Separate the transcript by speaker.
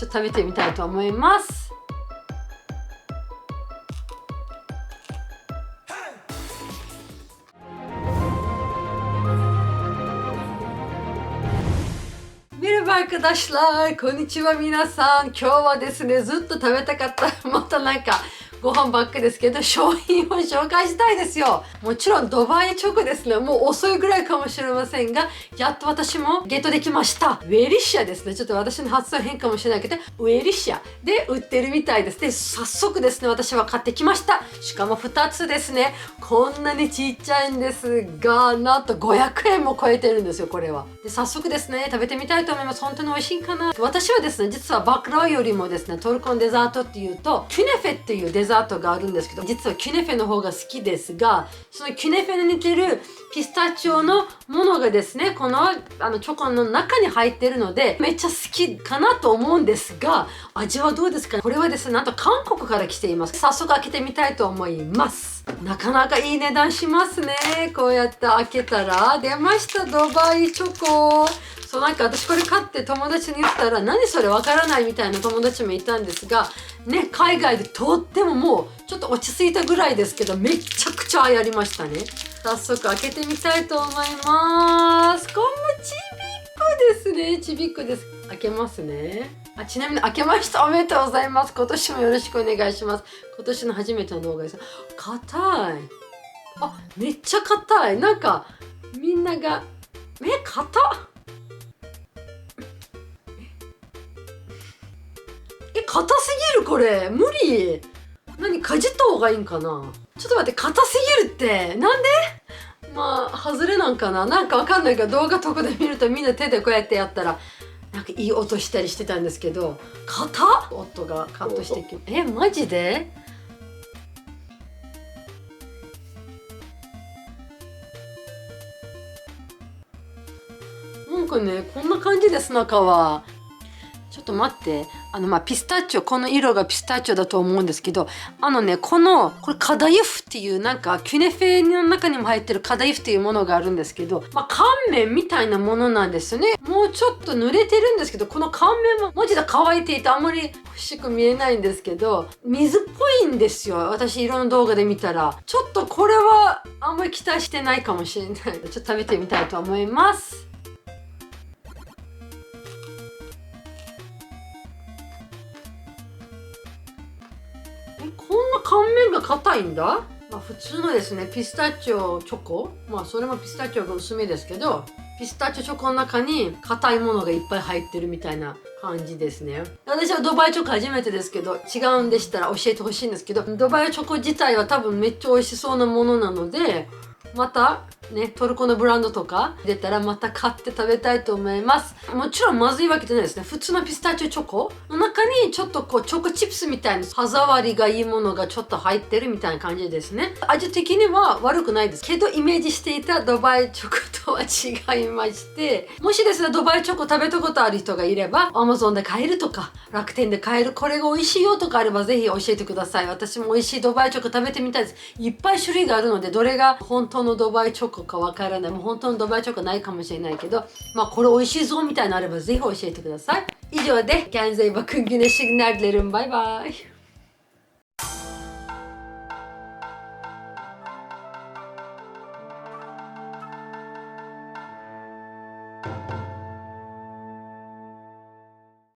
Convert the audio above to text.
Speaker 1: ちょっと食べてみたいと思います Merhaba arkadaşlar. Konnichiwa 皆さん。今日はですね、ずっと食べたかった、またなんか、ご飯ばっかですけど、商品を紹介したいですよ。もちろん、ドバイチョコですね。もう遅いぐらいかもしれませんが、やっと私もゲットできました。ウェリシアですね。ちょっと私の発音変かもしれないけど、ウェリシアで売ってるみたいです。で、早速ですね、私は買ってきました。しかも2つですね。こんなにちっちゃいんですが、なんと500円も超えてるんですよ、これは。で、早速ですね、食べてみたいと思います。本当に美味しいかな。私はですね、実はバクラワよりもですね、トルコのデザートっていうと、キュネフェっていうデザートザートがあるんですけど、実はキュネフェの方が好きですが、そのキュネフェに似てるピスタチオのものがですね、このあのチョコの中に入ってるので、めっちゃ好きかなと思うんですが、味はどうですかこれはですね、なんと韓国から来ています。早速開けてみたいと思います。なかなかいい値段しますね。こうやって開けたら、出ました、ドバイチョコ。そうなんか私これ買って友達に言ったら何それ？わからないみたいな友達もいたんですがね海外でとってももうちょっと落ち着いたぐらいですけどめちゃくちゃ流行りましたね。早速開けてみたいと思います。こんなちびっこですね。ちびっこです。開けますね。あちなみに開けました。おめでとうございます。今年もよろしくお願いします。今年の初めての動画です。硬い。あめっちゃ硬い。なんかみんながえ硬っえ硬すぎるこれ。無理。何かじった方がいいんかな。ちょっと待って硬すぎるって。なんで？まあ外れなんかな。なんかわかんないけど動画とかで見るとみんな手でこうやってやったらなんかいい音したりしてたんですけど硬？っ音がカットしてきえマジで？なんかねこんな感じです中は。ちょっと待って。あのまあピスタチオこの色がピスタチオだと思うんですけどあのねこのこれカダイフっていうなんかキュネフェの中にも入ってるカダイフっていうものがあるんですけどまあ乾麺みたいなものなんですね。もうちょっと濡れてるんですけどこの乾麺も文字が乾いていてあんまり欲しく見えないんですけど水っぽいんですよ。私色の動画で見たら。ちょっとこれはあんまり期待してないかもしれないちょっと食べてみたいと思います。こんな乾麺が硬いんだ、まあ、普通のですねピスタチオチョコ？まあそれもピスタチオが薄めですけどピスタチオチョコの中に硬いものがいっぱい入ってるみたいな感じですね。私はドバイチョコ初めてですけど違うんでしたら教えてほしいんですけどドバイチョコ自体は多分めっちゃ美味しそうなものなのでまたねトルコのブランドとか出たらまた買って食べたいと思います。もちろんまずいわけじゃないですね。普通のピスタチオチョコの中にちょっとこうチョコチップスみたいな歯触りがいいものがちょっと入ってるみたいな感じですね。味的には悪くないです。けどイメージしていたドバイチョコとは違いましてもしですねドバイチョコ食べたことある人がいれば Amazon で買えるとか楽天で買えるこれが美味しいよとかあればぜひ教えてください。私も美味しいドバイチョコ食べてみたいです。いっぱい種類があるのでどれが本当のドバイチョコかわからない。もう本当にドバイチョコないかもしれないけどまあこれ美味しいぞみたいなのあればぜひ教えてください。以上で Kendinize iyi bakın güneşi günler dilerim bay bay